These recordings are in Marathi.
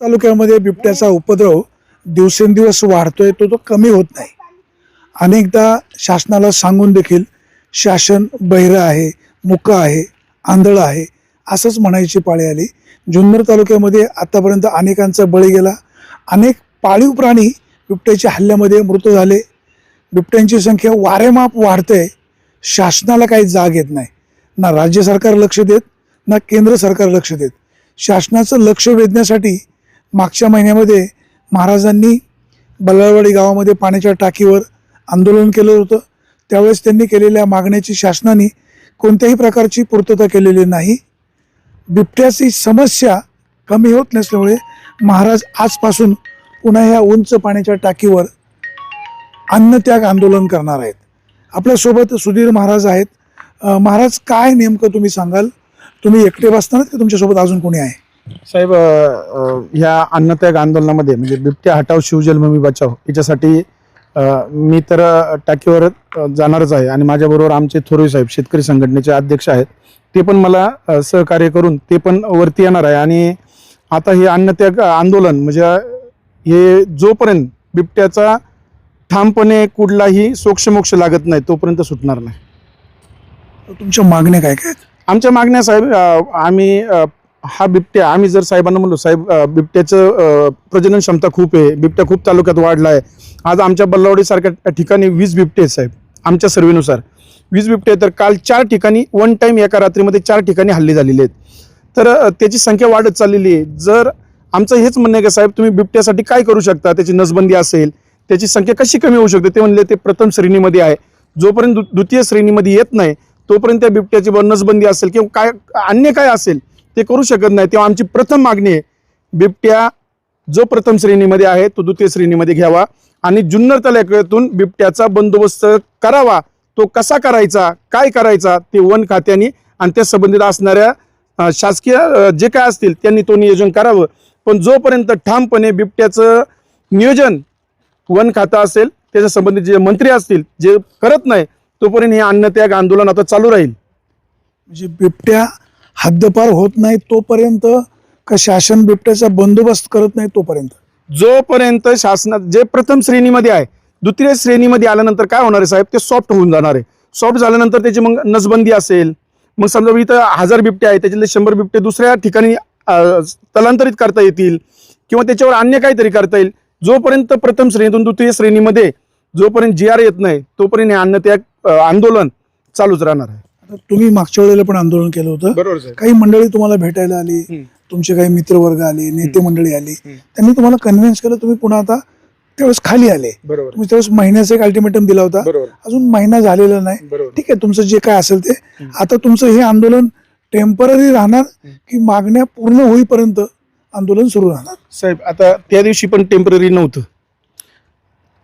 तालुक्यामध्ये बिबट्याचा उपद्रव दिवसेंदिवस वाढतोय तो तो कमी होत नाही. अनेकदा शासनाला सांगून देखील शासन बहिरं आहे मुक आहे आंधळं आहे असंच म्हणायची पाळी आली. जुन्नर तालुक्यामध्ये आतापर्यंत अनेकांचा बळी गेला. अनेक पाळीव प्राणी बिबट्याच्या हल्ल्यामध्ये मृत झाले. बिबट्यांची संख्या वारेमाप वाढते शासनाला काही जाग येत नाही. ना राज्य सरकार लक्ष देत ना केंद्र सरकार लक्ष देत. शासनाचं लक्ष वेधण्यासाठी मागच्या महिन्यामध्ये महाराजांनी बल्लाळवाडी गावामध्ये पाण्याच्या टाकीवर आंदोलन केलं होतं. त्यावेळेस त्यांनी केलेल्या मागण्याची शासनाने कोणत्याही प्रकारची पूर्तता केलेली नाही. बिबट्याची समस्या कमी होत नसल्यामुळे महाराज आजपासून पुन्हा ह्या उंच पाण्याच्या टाकीवर अन्नत्याग आंदोलन करणार आहेत. आपल्यासोबत सुधीर महाराज आहेत. महाराज काय नेमकं तुम्ही सांगाल? तुम्ही एकटे बसताना की तुमच्यासोबत अजून कोणी आहे? साहेब ह्या अन्नत्याग आंदोलनामध्ये म्हणजे बिबट्या हटाव शिवजन्मभूमी बचाव याच्यासाठी मी तर टाकीवर जाणारच आहे. आणि माझ्याबरोबर आमचे थोरवे साहेब शेतकरी संघटनेचे अध्यक्ष आहेत. ते पण मला सहकार्य करून ते पण वरती येणार आहे. आणि आता हे अन्नत्याग आंदोलन म्हणजे हे जोपर्यंत बिबट्याचा ठामपणे कुठलाही सोक्षमोक्ष लागत नाही तोपर्यंत सुटणार नाही. तुमच्या मागण्या काय काय? आमच्या मागण्या साहेब आम्ही हा बिबट्या आम्ही जर साहेबांना म्हणलो साहेब बिबट्याचं प्रजनन क्षमता खूप आहे बिबट्या खूप तालुक्यात वाढला आहे आज आमच्या बल्लावडीसारख्या ठिकाणी वीस बिबटे आहेत साहेब आमच्या सर्वेनुसार वीस बिबटे तर काल चार ठिकाणी वन टाईम एका रात्रीमध्ये चार ठिकाणी हल्ले झालेले आहेत. तर त्याची संख्या वाढत चाललेली आहे. जर आमचं हेच म्हणणं आहे का साहेब तुम्ही बिबट्यासाठी काय करू शकता? त्याची नसबंदी असेल त्याची संख्या कशी कमी होऊ शकते? ते म्हणले ते प्रथम श्रेणीमध्ये आहे. जोपर्यंत दु- द्वितीय श्रेणीमध्ये येत नाही तोपर्यंत त्या बिबट्याची नसबंदी असेल किंवा काय अन्य काय असेल ते करू शकत नाही. तेव्हा आमची प्रथम मागणी आहे बिबट्या जो प्रथम श्रेणीमध्ये आहे तो द्वितीय श्रेणीमध्ये घ्यावा आणि जुन्नर तालुक्यातून बिबट्याचा बंदोबस्त करावा. तो कसा करायचा काय करायचा ते वन खात्याने आणि त्या संबंधित असणाऱ्या शासकीय जे काय असतील त्यांनी तो नियोजन करावं. पण जोपर्यंत ठामपणे बिबट्याचं नियोजन वन खातं असेल त्याच्या संबंधित जे मंत्री असतील जे करत नाही तोपर्यंत हे अन्नत्याग आंदोलन आता चालू राहील. म्हणजे बिबट्या हद्दपार होत नाही तोपर्यंत का शासन बिबट्याचा बंदोबस्त करत नाही तोपर्यंत? जोपर्यंत शासनात जे प्रथम श्रेणीमध्ये आहे द्वितीय श्रेणीमध्ये आल्यानंतर काय होणार आहे साहेब? ते सॉफ्ट होऊन जाणार आहे. सॉफ्ट झाल्यानंतर त्याची मग नसबंदी असेल मग समजा इथं हजार बिबटे आहे त्याच्यातले शंभर बिबटे दुसऱ्या ठिकाणी स्थलांतरित करता येतील किंवा त्याच्यावर अन्य काहीतरी करता येईल. जोपर्यंत प्रथम श्रेणीतून द्वितीय श्रेणीमध्ये जोपर्यंत जी आर येत नाही तोपर्यंत हे अन्नत्याग अं, आंदोलन चालूच राहणार आहे. तुम्ही मागच्या वेळेला पण आंदोलन केलं होतं. साहेब काही मंडळी तुम्हाला भेटायला आली हम्म. तुमचे काही मित्रवर्ग आले नेते मंडळी आली हम्म. त्यांनी तुम्हाला कन्व्हिन्स केलं तुम्ही पुन्हा आता त्यावेळेस खाली आले. बरोबर. तुम्ही त्यावेळेस महिन्याचा एक अल्टिमेटम दिला होता. बरोबर. अजून महिना झालेला नाही. बरोबर. ठीक आहे तुमचं जे काय असेल ते. हम्म. आता तुमचं हे आंदोलन टेंपररी राहणार की मागण्या पूर्ण होईपर्यंत आंदोलन सुरू राहणार? साहेब आता त्या दिवशी पण टेंपररी नव्हतं.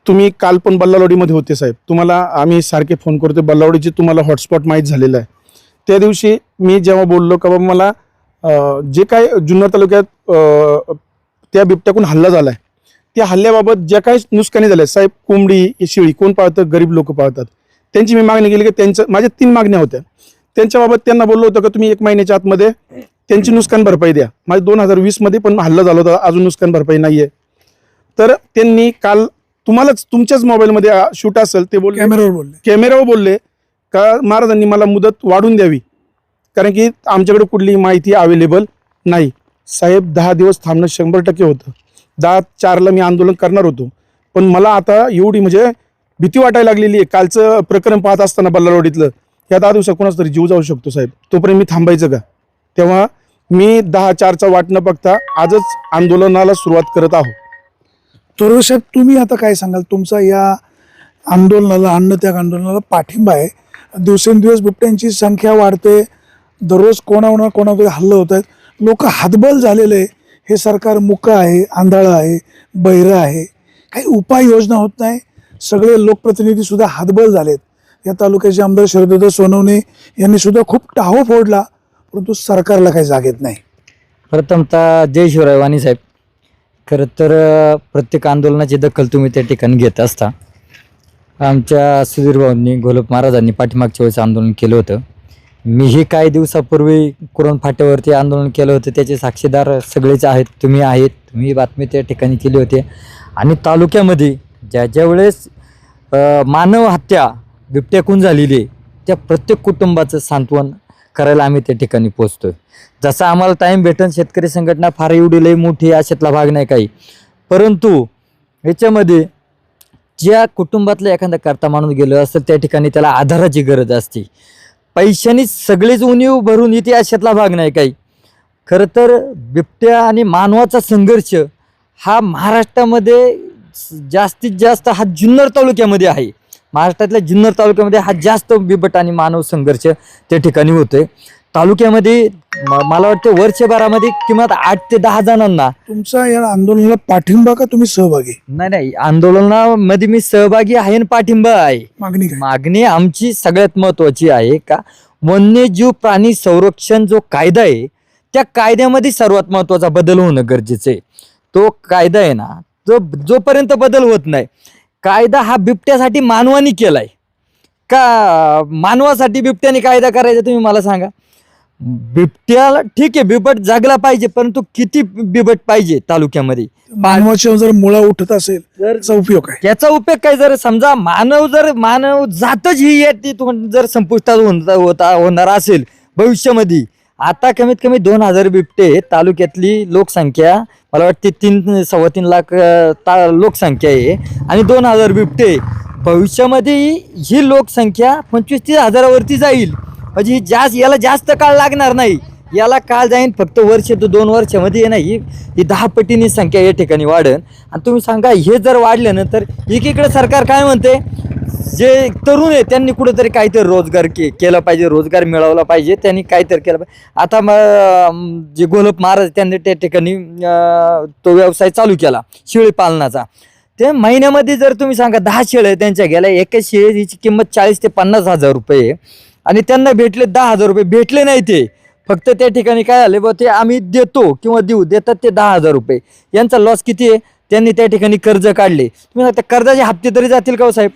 तुम्ही काल पण बल्लावडीमध्ये होते साहेब. तुम्हाला आम्ही सारखे फोन करतो बल्लावडीचे तुम्हाला हॉटस्पॉट माहीत झालेलं आहे. त्या दिवशी मी जेव्हा बोललो का बाबा मला जे काय जुन्नर तालुक्यात त्या बिबट्याकून हल्ला झाला आहे त्या हल्ल्याबाबत ज्या काही नुकसानी झाल्या साहेब कोंबडी शेळी कोण पाळतं गरीब लोक पाळतात. त्यांची मी मागणी केली की त्यांचं माझ्या तीन मागण्या होत्या. त्यांच्याबाबत त्यांना बोललो होतं का तुम्ही एक महिन्याच्या आतमध्ये त्यांची नुकसान भरपाई द्या. माझ्या दोन हजार वीसमध्ये पण हल्ला झाला होता अजून नुकसान भरपाई नाही आहे तर त्यांनी काल तुम्हालाच तुमच्याच मोबाईलमध्ये शूट असेल ते बोलले. कॅमेऱ्यावर बोलले. कॅमेरावर बोलले का महाराजांनी मला मुदत वाढून द्यावी? कारण की आमच्याकडे कुठलीही माहिती अवेलेबल नाही. साहेब दहा दिवस थांबणं शंभर टक्के होतं. दहा चारला मी आंदोलन करणार होतो. पण मला आता एवढी म्हणजे भीती वाटायला लागलेली आहे. कालचं प्रकरण पाहत असताना बल्लारोडीतलं या दहा दिवसात कोणाच तरी जीव जाऊ शकतो साहेब. तोपर्यंत मी थांबायचं का? तेव्हा मी दहा चारचा वाट न बघता आजच आंदोलनाला सुरुवात करत आहोत हो साहेब तुम्ही आता काय सांगाल? तुमचा या आंदोलनाला अन्नत्याग आंदोलनाला पाठिंबा आहे. दिवसेंदिवस बिबट्यांची संख्या वाढते. दररोज कोणावर कोणावर हल्लं होत आहेत. लोक हातबल झालेले आहे. हे सरकार मुकं आहे आंधळं आहे बहिरं आहे. काही उपाययोजना होत नाही. सगळे लोकप्रतिनिधीसुद्धा हातबल झालेत. या तालुक्याचे आमदार शरदत्त सोनवणे यांनी सुद्धा खूप टाहो फोडला परंतु सरकारला काही जागेत नाही. प्रथमतः जय शिवराय वाणी साहेब. खरं तर प्रत्येक आंदोलनाची दखल तुम्ही त्या ठिकाणी घेत असता. आमच्या सुधीर भाऊंनी घोलप महाराजांनी पाठीमागच्या वेळेस आंदोलन केलं होतं. मीही काही दिवसापूर्वी कुरण फाट्यावरती आंदोलन केलं होतं. त्याचे साक्षीदार सगळेच आहेत तुम्ही आहेत तुम्ही बातमी त्या ठिकाणी केली होती. आणि तालुक्यामध्ये ज्या ज्या वेळेस मानव हत्या बिबट्याकून झालेली आहे त्या प्रत्येक कुटुंबाचं सांत्वन करायला आम्ही त्या ठिकाणी पोचतोय. जसा आम्हाला टाईम भेटन शेतकरी संघटना फार एवढी लई मोठी अशातला भाग नाही काही. परंतु ह्याच्यामध्ये ज्या कुटुंबातला एखादा करता माणूस गेलो असेल त्या ठिकाणी त्याला आधाराची गरज असते. पैशाने सगळीच उणीव भरून येते अशातला भाग नाही काही. खरं तर बिबट्या आणि मानवाचा संघर्ष हा महाराष्ट्रामध्ये जास्तीत जास्त हा जुन्नर तालुक्यामध्ये आहे. महाराष्ट्रातल्या जुन्नर तालुक्यामध्ये हा जास्त बिबट आणि मानव संघर्ष त्या ठिकाणी होतोय. तालुक्यामध्ये मला वाटतं वर्षभरामध्ये किमान आठ ते दहा जणांना तुमचा या आंदोलनाला पाठिंबा का तुम्ही सहभागी? नाही नाही आंदोलनामध्ये मी सहभागी आहे आणि पाठिंबा आहे. मागणी काय? मागणी आमची सगळ्यात महत्वाची आहे का वन्यजीव प्राणी संरक्षण जो कायदा आहे त्या कायद्यामध्ये सर्वात महत्त्वाचा बदल होणं गरजेचं आहे. तो कायदा आहे ना जो जोपर्यंत बदल होत नाही कायदा हा बिबट्यासाठी मानवानी केलाय. का मानवासाठी बिबट्याने कायदा करायचा तुम्ही मला सांगा. बिबट्याला ठीक आहे बिबट जागला पाहिजे परंतु किती बिबट पाहिजे तालुक्यामध्ये? मानवाच्या जर मुळा उठत असेल त्याचा उपयोग काय? त्याचा उपयोग काय? जर समजा मानव जर मानव जातच ही येते तुम- जर संपुष्टात होता होणार असेल भविष्यामध्ये. आता कमीत कमी दोन हजार बिबटे तालुक्यातली लोकसंख्या मला वाटते तीन सव्वा तीन लाख ता लोकसंख्या आहे. आणि दोन हजार बिबटे भविष्यामध्ये ही लोकसंख्या पंचवीस तीस हजारावरती जाईल. म्हणजे ही जास्त याला जास्त काळ लागणार नाही. याला काळ जाईन फक्त वर्ष तो दोन वर्षामध्ये नाही. ही दहा पटीने संख्या या ठिकाणी वाढन आणि तुम्ही सांगा हे जर वाढल्यानंतर एकीकडे सरकार काय म्हणते? जे तरुण आहे त्यांनी कुठेतरी काहीतरी रोजगार के केला पाहिजे रोजगार मिळवला पाहिजे त्यांनी काहीतरी केलं पाहिजे. आता मग जे गोलप महाराज त्यांनी त्या ठिकाणी तो व्यवसाय चालू केला शेळी पालनाचा. ते महिन्यामध्ये जर तुम्ही सांगा दहा शेळ्या त्यांच्या गेल्या एका शेळीची किंमत चाळीस ते पन्नास हजार रुपये आहे. आणि त्यांना भेटले दहा हजार रुपये भेटले नाही ते. फक्त त्या ठिकाणी काय झाले बा ते आम्ही देतो किंवा देऊ देतात ते दहा हजार रुपये. यांचा लॉस किती आहे? त्यांनी त्या ठिकाणी कर्ज काढले. तुम्ही सांगता कर्जाचे हप्ते तरी जातील का हो साहेब?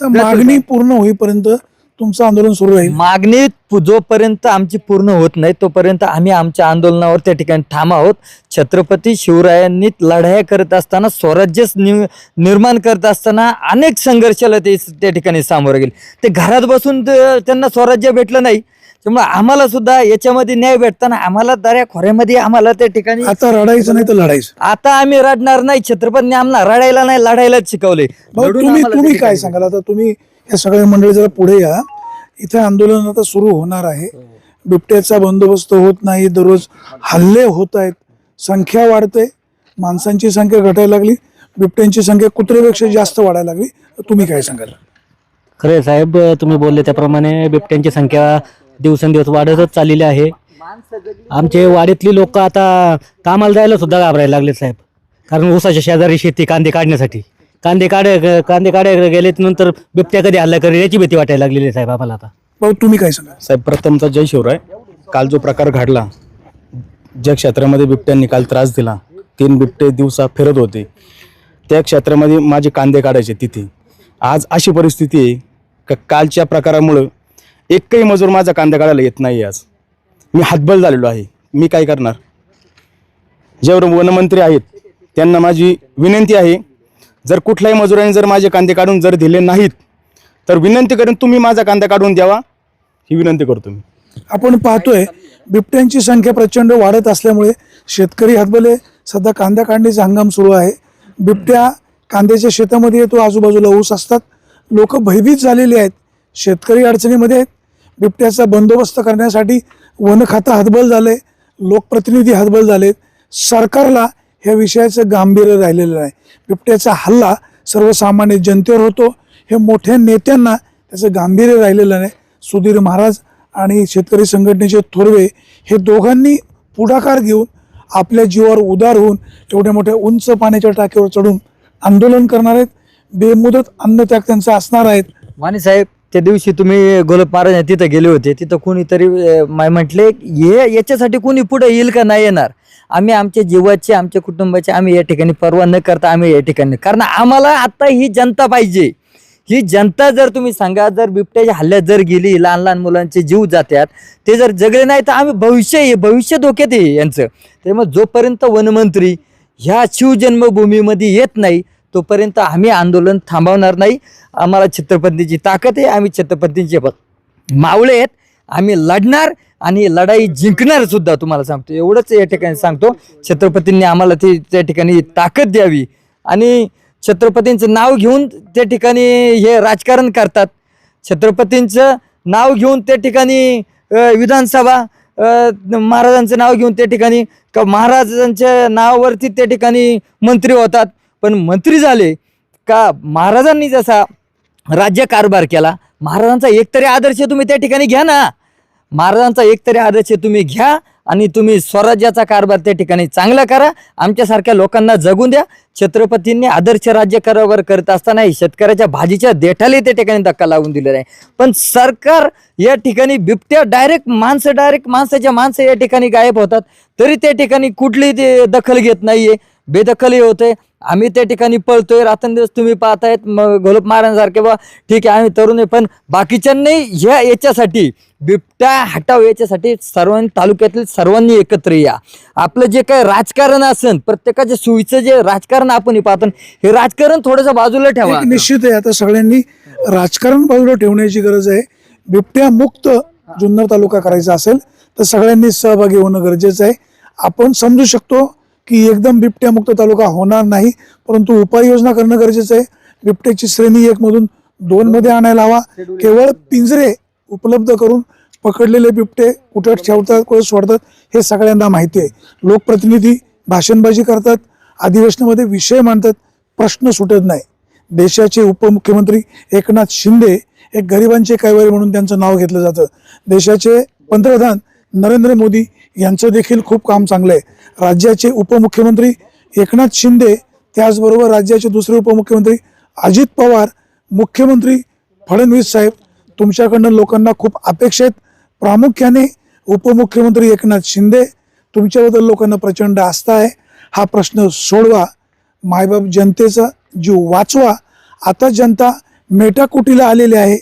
आता मागणी पूर्ण होईपर्यंत तुमचं आंदोलन सुरू राहील. मागणी जोपर्यंत आमची पूर्ण होत नाही तोपर्यंत आम्ही आमच्या आंदोलनावर त्या ठिकाणी ठाम आहोत. छत्रपती शिवरायांनी लढाया करत असताना स्वराज्य निर्माण करत असताना अनेक संघर्षाला ते त्या ठिकाणी सामोरं गेले. ते घरात बसून त्यांना स्वराज्य भेटलं नाही. त्यामुळे आम्हाला सुद्धा याच्यामध्ये न्याय भेटताना आम्हाला दऱ्या खोऱ्यामध्ये आम्हाला त्या ठिकाणी आता रडायचं नाही तर लढायचं. आता आम्ही रडणार नाही छत्रपतीने आम्हाला रडायला नाही लढायलाच शिकवले. भाऊ, लढून तुम्ही आम्हाला तुम्ही त्या काय ठिकाणी- सांगाल? आता तुम्ही या सगळ्या मंडळी जरा पुढे या. इथे आंदोलन आता सुरू होणार आहे. बिबट्याचा बंदोबस्त होत नाही. दररोज हल्ले होत आहेत. संख्या वाढते. माणसांची संख्या घटायला लागली. बिबट्यांची संख्या कुत्र्यापेक्षा जास्त वाढायला लागली. तुम्ही काय सांगाल? खरे साहेब तुम्ही बोलले त्याप्रमाणे बिबट्यांची संख्या दिवसेंदिवस वाढतच चाललेली आहे. आमचे वाडीतली लोक आता कामाला जायला सुद्धा घाबरायला लागले साहेब. कारण ऊसाच्या शेजारी शेती कांदे काढण्यासाठी. कांदे काढे कांदे काढायला गेले नंतर बिबट्या कधी हल्ला करेल याची भीती वाटायला लागलेली आहे साहेब आम्हाला आता. भाऊ तुम्ही काय सांगाल साहेब प्रथमचा जय शिवराय. काल जो प्रकार घडला ज्या क्षेत्रामध्ये बिबट्यांनी काल त्रास दिला तीन बिबटे दिवसा फिरत होते. त्या क्षेत्रामध्ये माझे कांदे काढायचे तिथे. आज अशी परिस्थिती आहे का कालच्या प्रकारामुळं एकही मजूर माझा कांदा काढायला येत नाही आज. मी हातबल झालेलो आहे. मी काय करणार? जेवढे वनमंत्री आहेत त्यांना माझी विनंती आहे जर कुठल्याही मजुराने जर माझे कांदे काढून जर दिले नाहीत तर विनंती करून तुम्ही माझा कांदा काढून द्यावा ही विनंती करतो मी. आपण पाहतोय बिबट्यांची संख्या प्रचंड वाढत असल्यामुळे शेतकरी हातबले सध्या कांदा काढण्याचा हंगाम सुरू आहे. बिबट्या कांद्याच्या शेतामध्ये येतो आजूबाजूला ऊस असतात. लोक भयभीत झालेले आहेत. शेतकरी अडचणीमध्ये आहेत. बिबट्याचा बंदोबस्त करण्यासाठी वन खातं हातबल आहे लोकप्रतिनिधी हातबल झालेत. सरकारला ह्या विषयाचं गांभीर्य राहिलेलं नाही. बिबट्याचा हल्ला सर्वसामान्य जनतेवर होतो. हे मोठ्या नेत्यांना त्याचं गांभीर्य राहिलेलं नाही. सुधीर महाराज आणि शेतकरी संघटनेचे थोरवे हे दोघांनी पुढाकार घेऊन आपल्या जीवावर उदार होऊन एवढ्या मोठ्या उंच पाण्याच्या टाकीवर चढून आंदोलन करणार आहेत. बेमुदत अन्नत्याग त्यांचा असणार आहेत. वाणी साहेब त्या दिवशी तुम्ही गोलप महाराज तिथं गेले होते. तिथं कोणीतरी माय म्हटले हे याच्यासाठी कोणी पुढे येईल का? नाही येणार. आम्ही आमच्या जीवाचे आमच्या कुटुंबाचे आम्ही या ठिकाणी पर्वा न करता आम्ही या ठिकाणी. कारण आम्हाला आता ही जनता पाहिजे. ही जनता जर तुम्ही सांगा जर बिबट्याच्या हल्ल्यात जर गेली लहान लहान मुलांचे जीव जात्यात ते जर जगले नाही तर आम्ही भविष्य भविष्य धोक्यात आहे यांचं. त्यामुळे जोपर्यंत वनमंत्री ह्या शिवजन्मभूमीमध्ये येत नाही तोपर्यंत आम्ही आंदोलन थांबवणार नाही. आम्हाला छत्रपतींची ताकद आहे आम्ही छत्रपतींचे ब- मावळे आहेत आम्ही लढणार आणि लढाई जिंकणार सुद्धा तुम्हाला सांगतो. एवढंच या ठिकाणी सांगतो. छत्रपतींनी आम्हाला ती त्या ठिकाणी ताकद द्यावी. आणि छत्रपतींचं नाव घेऊन त्या ठिकाणी हे राजकारण करतात. छत्रपतींचं नाव घेऊन त्या ठिकाणी विधानसभा महाराजांचं नाव घेऊन त्या ठिकाणी महाराजांच्या नावावरती त्या ठिकाणी मंत्री होतात. पण मंत्री झाले का महाराजांनी जसा राज्यकारभार केला महाराजांचा एकतरी आदर्श तुम्ही त्या ठिकाणी घ्या ना. महाराजांचा एकतरी आदर्श तुम्ही घ्या आणि तुम्ही स्वराज्याचा कारभार त्या ठिकाणी चांगला करा. आमच्यासारख्या लोकांना जगून द्या. छत्रपतींनी आदर्श राज्य कारभार करत असताना शेतकऱ्याच्या भाजीच्या देठाला त्या ठिकाणी धक्का लावून दिलेला आहे. पण सरकार या ठिकाणी बिबट्या डायरेक्ट माणसं डायरेक्ट माणसाच्या माणसं या ठिकाणी गायब होतात. तरी त्या ठिकाणी कुठली ते दखल घेत नाहीये. बेदखली होते. आम्ही त्या ठिकाणी पळतोय. रात्रंदिवस तुम्ही पाहतायत. मग घोलप मारण्यासारखे बा ठीक आहे आम्ही तरुण आहे पण बाकीच्यांनी ह्या याच्यासाठी बिबट्या हटाव याच्यासाठी सर्वांनी तालुक्यातील सर्वांनी एकत्र या. आपलं जे काय राजकारण असेल प्रत्येकाच्या सोयीचं जे राजकारण आपण पाहतो हे राजकारण थोडंसं बाजूला ठेवा. निश्चित आहे आता सगळ्यांनी राजकारण बाजूला ठेवण्याची गरज आहे. बिबट्या मुक्त जुन्नर तालुका करायचा असेल तर सगळ्यांनी सहभागी होणं गरजेचं आहे. आपण समजू शकतो की एकदम बिबट्या मुक्त तालुका होणार नाही परंतु उपाययोजना करणं गरजेचं आहे. बिबट्याची श्रेणी एकमधून दोनमध्ये आणायला हवा. केवळ पिंजरे उपलब्ध करून पकडलेले बिबटे कुठं ठेवतात कुठं सोडतात हे सगळ्यांना माहिती आहे. लोकप्रतिनिधी भाषणबाजी करतात अधिवेशनामध्ये विषय मांडतात प्रश्न सुटत नाही. देशाचे उपमुख्यमंत्री एकनाथ शिंदे एक गरिबांचे कैवारी म्हणून त्यांचं नाव घेतलं जातं. देशाचे पंतप्रधान नरेंद्र मोदी यांचं देखील खूप काम चांगलं आहे. राज्याचे उपमुख्यमंत्री एकनाथ शिंदे त्याचबरोबर राज्याचे दुसरे उपमुख्यमंत्री अजित पवार मुख्यमंत्री फडणवीस साहेब तुमच्याकडनं लोकांना खूप अपेक्षा आहेत. प्रामुख्याने उपमुख्यमंत्री एकनाथ शिंदे तुमच्याबद्दल लोकांना प्रचंड आस्था आहे. हा प्रश्न सोडवा. मायबाप जनतेचा जीव वाचवा. आता जनता मेटाकुटीला आलेली आहे.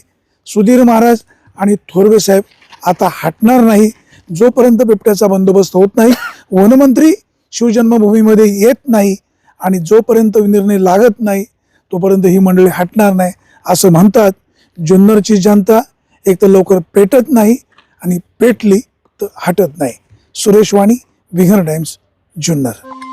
सुधीर महाराज आणि थोरवे साहेब आता हटणार नाही. जोपर्यंत बिबट्याचा बंदोबस्त होत नाही वनमंत्री शिवजन्मभूमीमध्ये येत नाही आणि जोपर्यंत निर्णय लागत नाही तोपर्यंत ही मंडळी हटणार नाही. असं म्हणतात. जुन्नरची जनता एक तर लवकर पेटत नाही आणि पेटली तर हटत नाही. सुरेश वाणी विघर टाइम्स जुन्नर.